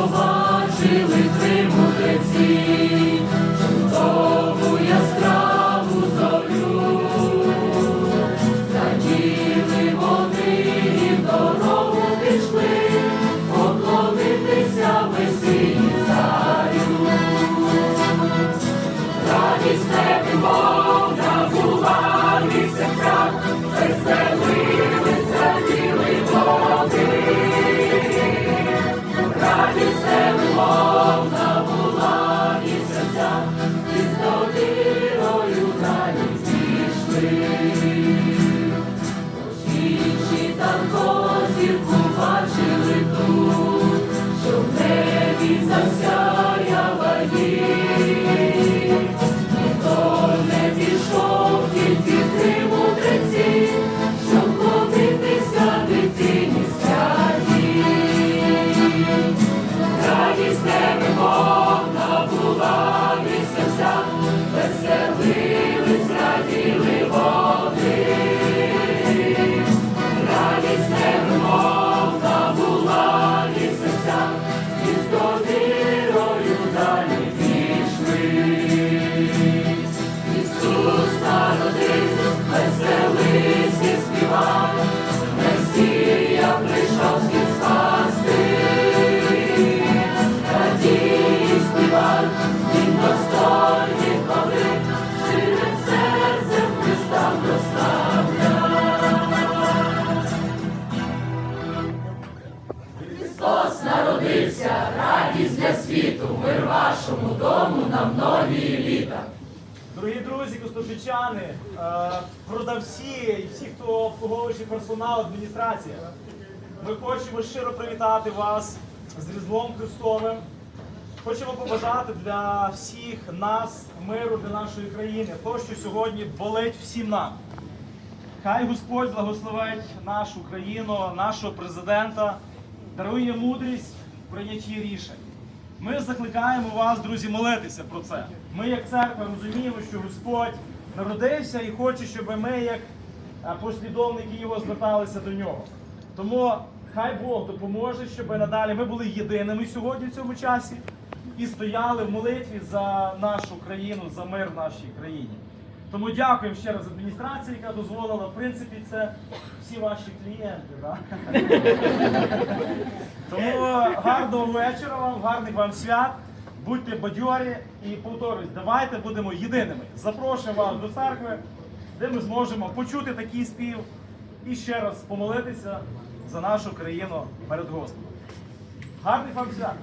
побачили. Для світу, мир вашому дому на многі літа. Дорогі друзі, костопільчани, е, продавці і всі, хто обслуговуючий персонал, адміністрація. Ми хочемо щиро привітати вас з Різдвом Христовим. Хочемо побажати для всіх нас миру для нашої країни, то, що сьогодні болить всім нам. Хай Господь благословить нашу країну, нашого президента, дарує мудрість в прийнятті рішень. Ми закликаємо вас, друзі, молитися про це. Ми, як церква, розуміємо, що Господь народився і хоче, щоб ми, як е, послідовники його, зверталися до нього. Тому хай Бог допоможе, щоб надалі ми були єдиними сьогодні в цьому часі і стояли в молитві за нашу країну, за мир в нашій країні. Тому дякуємо ще раз адміністрації, яка дозволила, в принципі, це всі ваші клієнти. Да? Тому гарного вечора вам, гарних вам свят. Будьте бадьорі і повторюсь, давайте будемо єдиними. Запрошуємо вас до церкви, де ми зможемо почути такий спів і ще раз помолитися за нашу країну перед Господом. Гарних вам свят!